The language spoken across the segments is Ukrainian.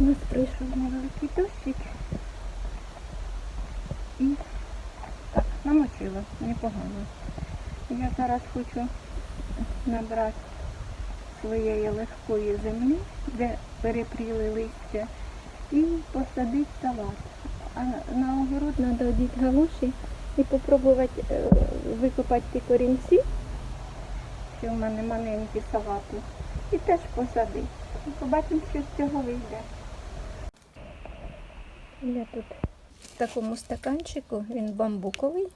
У нас прийшов невеликий дощик. І так, намочила, непогано. Я зараз хочу набрати своєї легкої землі, де перепріли листя, і посадити салат. А на огород треба одіти галоші і спробувати е, викопати ті корінці, що в мене маленькі салату, і теж посадити. Побачимо, що з цього вийде. Я тут в такому стаканчику, він бамбуковий,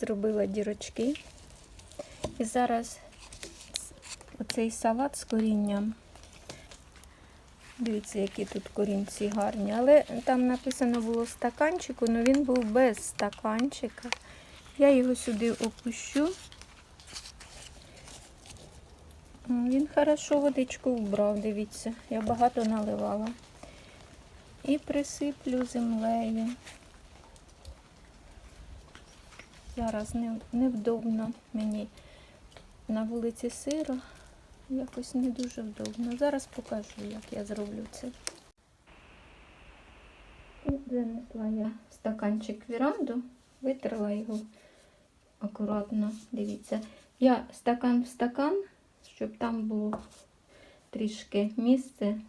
зробила дірочки. І зараз оцей салат з корінням. Дивіться, які тут корінці гарні. Але там написано було стаканчику, але він був без стаканчика. Я його сюди опущу. Він хорошо водичку вбрав, дивіться. Я багато наливала. І присиплю землею. Зараз не, невдобно мені на вулиці сиро. Якось не дуже вдобно. Зараз покажу, як я зроблю це. І занесла я в стаканчик віранду, витерла його акуратно. Дивіться. Я стакан в стакан, щоб там було трішки місце,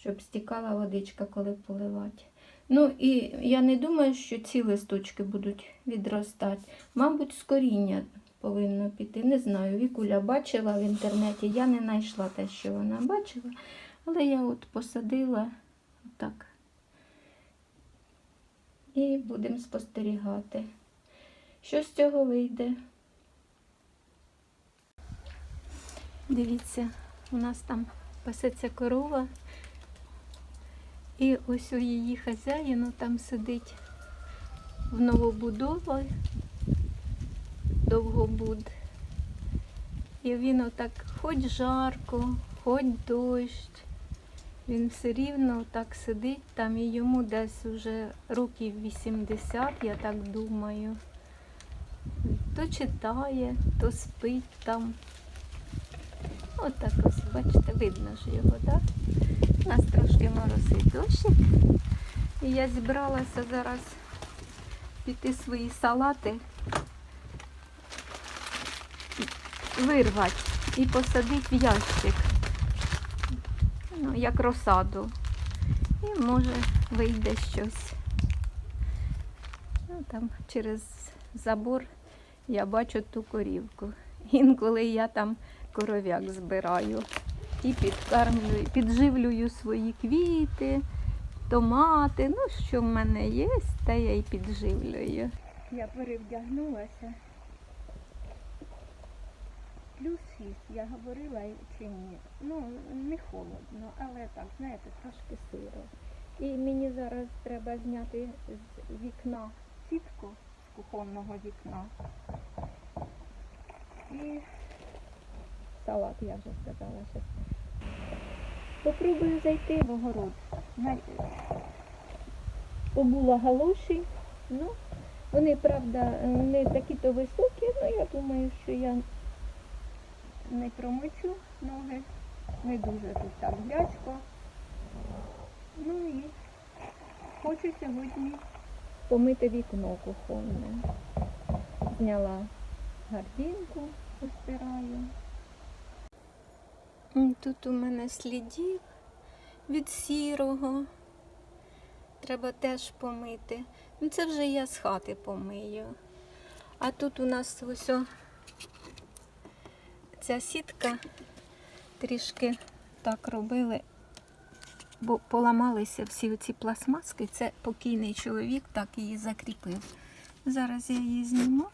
щоб стікала водичка, коли поливати. Ну і я не думаю, що ці листочки будуть відростати. Мабуть, з коріння повинно піти. Не знаю, Вікуля бачила в інтернеті, я не знайшла те, що вона бачила, але я от посадила так. І будемо спостерігати, що з цього вийде. Дивіться, у нас там пасеться корова. І ось у її хазяїну там сидить в новобудові довгобуд. І він отак хоч жарко, хоч дощ. Він все рівно так сидить там і йому десь вже років 80, я так думаю. То читає, то спить там. Отак ось, бачите, видно ж його, так? У нас трошки моросить дощик. І я зібралася зараз піти свої салати вирвати і посадити в ящик. Ну, як розсаду. І може вийде щось. Ну, там через забор я бачу ту корівку. Інколи я там коров'як збираю і підкармлюю, підживлюю свої квіти, томати. Ну, що в мене є, те я й підживлюю. Я перевдягнулася. Плюс 6, я говорила чи ні. Ну, не холодно, але так, знаєте, трошки сиро. І мені зараз треба зняти з вікна сітку з кухонного вікна. І салат, я вже сказала ще. Попробую зайти в огород. Най- Обула галоші. Ну, вони, правда, не такі-то високі, але я думаю, що я не промочу ноги, не дуже тут так глячко. Ну і хочу сьогодні помити вікно кухонне. Зняла гардінку, постираю. Тут у мене слідів від сірого. Треба теж помити. Ну це вже я з хати помию. А тут у нас ось о ця сітка трішки так робили, бо поламалися всі оці пластмаски. Це покійний чоловік так її закріпив. Зараз я її зніму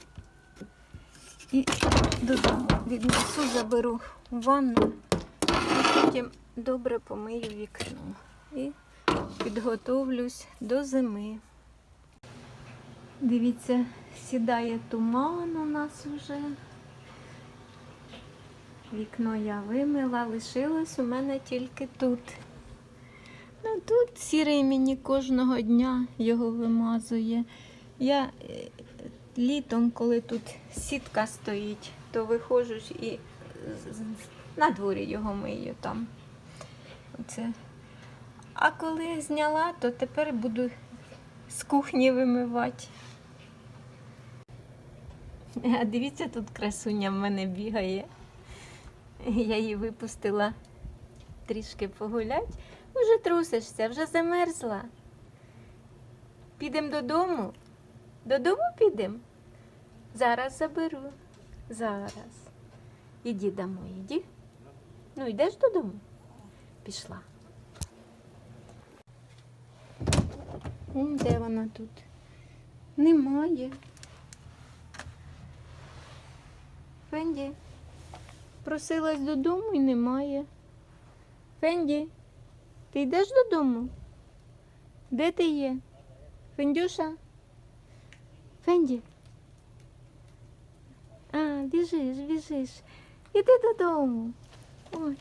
і додому віднесу, заберу в ванну потім добре помию вікно. І підготовлюсь до зими. Дивіться, сідає туман у нас вже. Вікно я вимила, лишилось у мене тільки тут. Ну тут сірий мені кожного дня його вимазує. Я е, літом, коли тут сітка стоїть, то виходжу і на дворі його мию там. Оце. А коли зняла, то тепер буду з кухні вимивати. А дивіться, тут красуня в мене бігає. Я її випустила трішки погулять. Уже трусишся, вже замерзла. Підемо додому. Додому підемо. Зараз заберу. Зараз. Іди домой, іди. Ну, йдеш додому? Пішла. Де вона тут? Немає. Фенді. Просилась додому і немає. Фенді, ти йдеш додому? Де ти є? Фендюша? Фенді? А, біжиш, біжиш. Іди додому. Ой.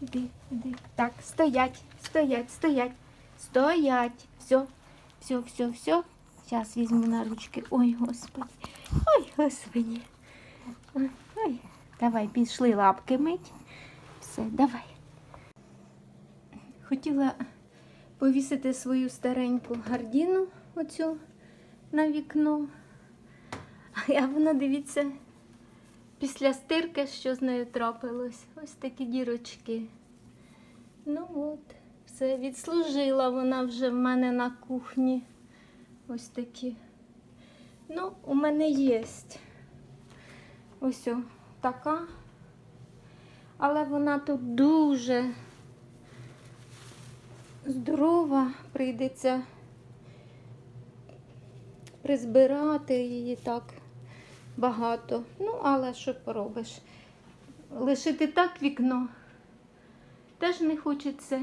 Іди, іди. Так, стоять, стоять, стоять, стоять. Все, все, все, все. Зараз візьму на ручки. Ой, господи. Ой, господи. Ой. Давай, пішли лапки мить. Все, давай. Хотіла повісити свою стареньку гардіну оцю на вікно. А вона, дивіться, після стирки, що з нею трапилось. Ось такі дірочки. Ну от, все, відслужила вона вже в мене на кухні. Ось такі. Ну, у мене є. Ось о, така. Але вона тут дуже здорова, прийдеться призбирати її так багато. Ну, але що поробиш? Лишити так вікно теж не хочеться.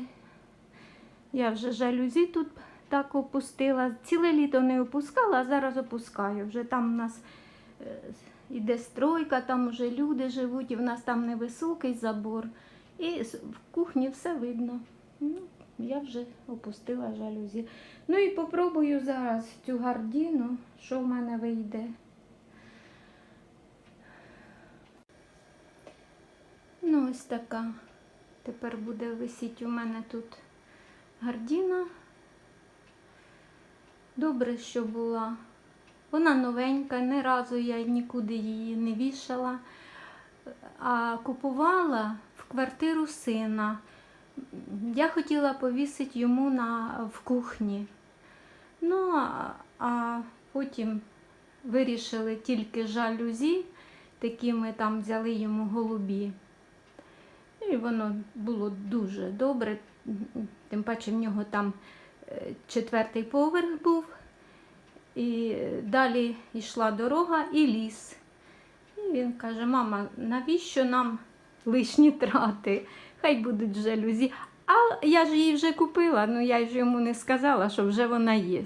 Я вже жалюзі тут так опустила. Ціле літо не опускала, а зараз опускаю. Вже там у нас е, іде стройка, там вже люди живуть, і в нас там невисокий забор. І в кухні все видно. Ну, я вже опустила жалюзі. Ну і попробую зараз цю гардіну, що в мене вийде. Ось така. Тепер буде висіти у мене тут гардіна. Добре, що була. Вона новенька, ні разу я нікуди її не вішала. А купувала в квартиру сина. Я хотіла повісити йому на, в кухні. Ну, а, а потім вирішили тільки жалюзі, такі ми там взяли йому голубі. І воно було дуже добре. Тим паче в нього там е, четвертий поверх був. І далі йшла дорога і ліс. І він каже: мама, навіщо нам лишні трати? Хай будуть жалюзі. А я ж її вже купила, ну я ж йому не сказала, що вже вона є.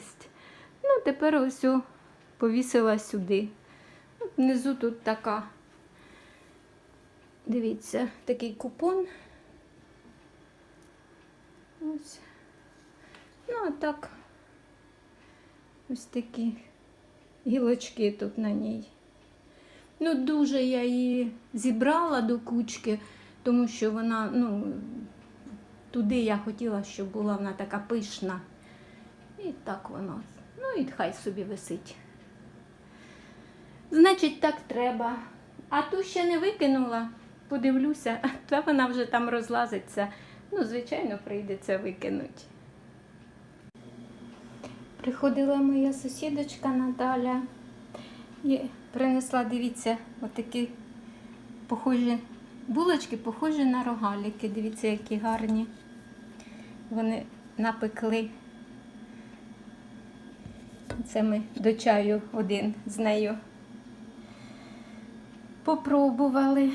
Ну, тепер ось повісила сюди. Внизу тут така. Дивіться, такий купон. Ось. Ну, а так. Ось такі гілочки тут на ній. Ну, дуже я її зібрала до кучки, тому що вона, ну, туди я хотіла, щоб була вона така пишна. І так воно. Ну і хай собі висить. Значить, так треба. А ту ще не викинула. Подивлюся, та вона вже там розлазиться. Ну, звичайно, прийдеться викинути. Приходила моя сусідочка Наталя і принесла, дивіться, отакі похожі булочки, похожі на рогаліки. Дивіться, які гарні. Вони напекли. Це ми до чаю один з нею попробували.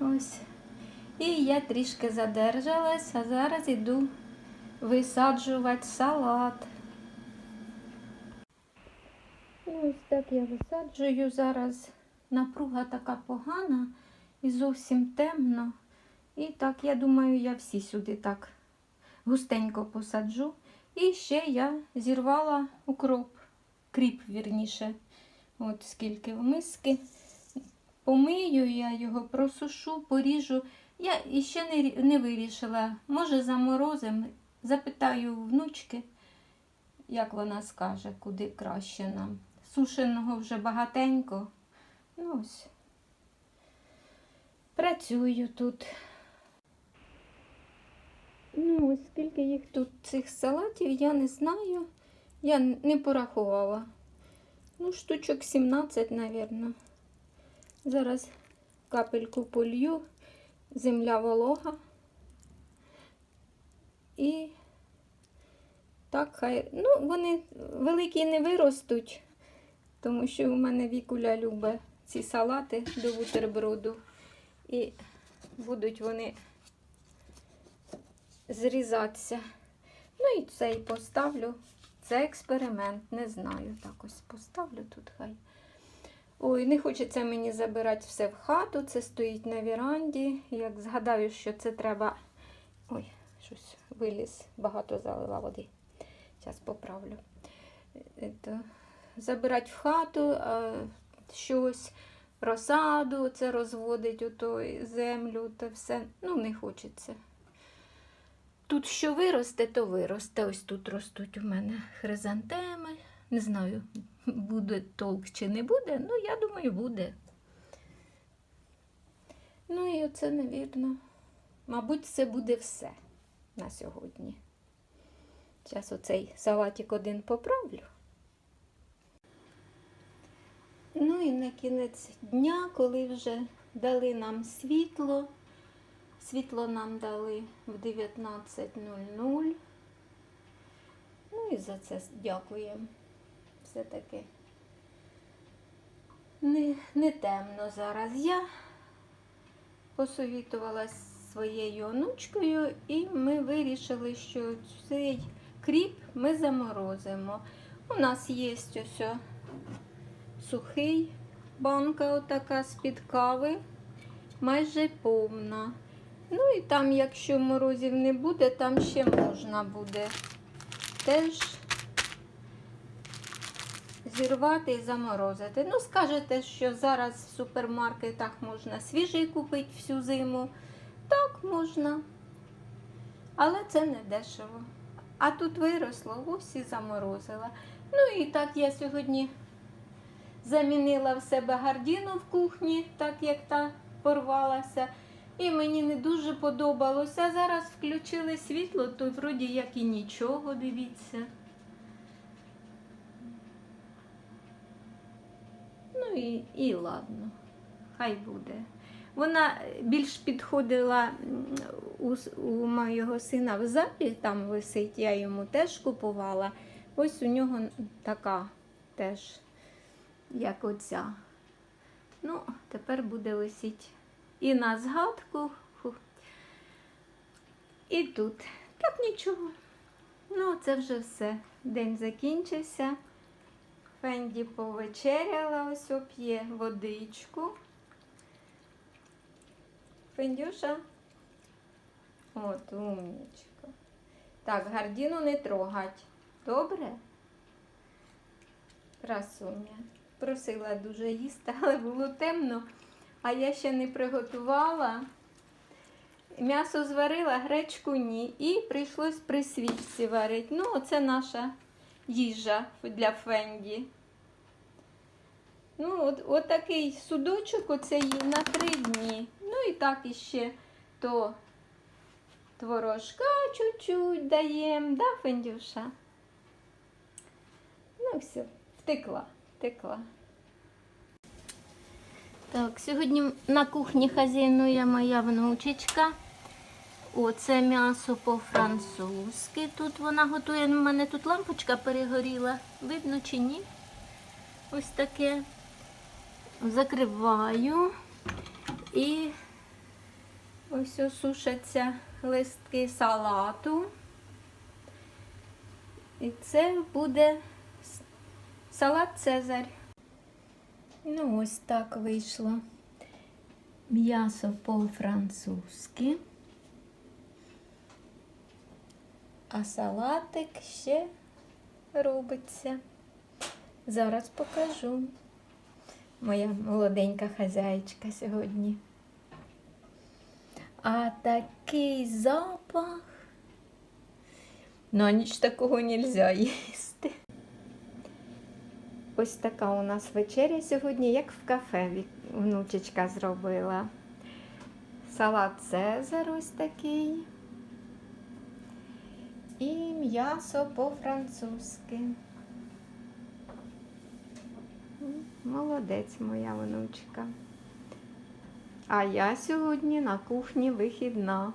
Ось. І я трішки задержалась, а зараз іду висаджувати салат. Ось так я висаджую. Зараз напруга така погана і зовсім темно. І так, я думаю, я всі сюди так густенько посаджу. І ще я зірвала укроп, кріп, вірніше. От скільки в миски. Помию я його, просушу, поріжу. Я іще не, не вирішила. Може заморозим запитаю внучки, як вона скаже, куди краще нам. Сушеного вже багатенько. Ну ось. Працюю тут. Ну, скільки їх тут цих салатів, я не знаю. Я не порахувала. Ну, штучок 17, мабуть. Зараз капельку полью, земля волога. І так хай. Ну, вони великі не виростуть, тому що у мене вікуля любить ці салати до бутерброду. І будуть вони зрізатися. Ну і цей поставлю. Це експеримент, не знаю. Так ось поставлю тут хай. Ой, не хочеться мені забирати все в хату. Це стоїть на віранді. Як згадаю, що це треба. Ой, щось виліз, багато залила води. Зараз поправлю. Это, забирати в хату а, щось, розсаду, це розводить у той землю та все. Ну, не хочеться. Тут що виросте, то виросте. Ось тут ростуть у мене хризантеми. Не знаю, буде толк чи не буде, ну я думаю, буде. Ну і оце, навірно, мабуть, це буде все на сьогодні. Зараз оцей салатик один поправлю. Ну і на кінець дня, коли вже дали нам світло, світло нам дали в 19.00. Ну і за це дякуємо. Все-таки не, не темно зараз. Я посовітувалася своєю онучкою, і ми вирішили, що цей кріп ми заморозимо. У нас є ось сухий банка отака з-під кави, майже повна. Ну і там, якщо морозів не буде, там ще можна буде теж зірвати і заморозити. Ну, скажете, що зараз в супермаркетах можна свіжий купити всю зиму. Так, можна. Але це не дешево. А тут виросло, ось і заморозила. Ну і так я сьогодні замінила в себе гардіну в кухні, так як та порвалася. І мені не дуже подобалося. Зараз включили світло, то вроді як і нічого, дивіться. Ну і, і ладно, хай буде. Вона більш підходила у, у моєго сина в залі, там висить, я йому теж купувала. Ось у нього така теж, як оця. Ну, тепер буде висіти і на згадку, і тут. Так нічого. Ну, це вже все. День закінчився. Фенді повечеряла, ось оп'є водичку. Фендюша. От, умнічка. Так, гардіну не трогать. Добре? Красуня. Просила дуже їсти, але було темно, а я ще не приготувала. М'ясо зварила, гречку ні. І прийшлось при свічці варити. Ну, оце наша їжа для Фенді. Ну, от, от такий судочок оце їй на три дні. Ну і так іще то творожка чуть-чуть даємо, да, Фендюша? Ну, все, втекла, втекла. Так, сьогодні на кухні хазяйнує моя внучечка. Оце м'ясо по-французьки. Тут вона готує. У мене тут лампочка перегоріла. Видно чи ні? Ось таке. Закриваю. І ось осушаться листки салату. І це буде салат Цезарь. Ну, ось так вийшло. М'ясо по-французьки. А салатик ще робиться. Зараз покажу. Моя молоденька хазяєчка сьогодні. А такий запах. На ніч такого нельзя їсти. Ось така у нас вечеря сьогодні, як в кафе внучечка зробила. Салат Цезар ось такий. І м'ясо по-французьки. Молодець моя внучка. А я сьогодні на кухні вихідна.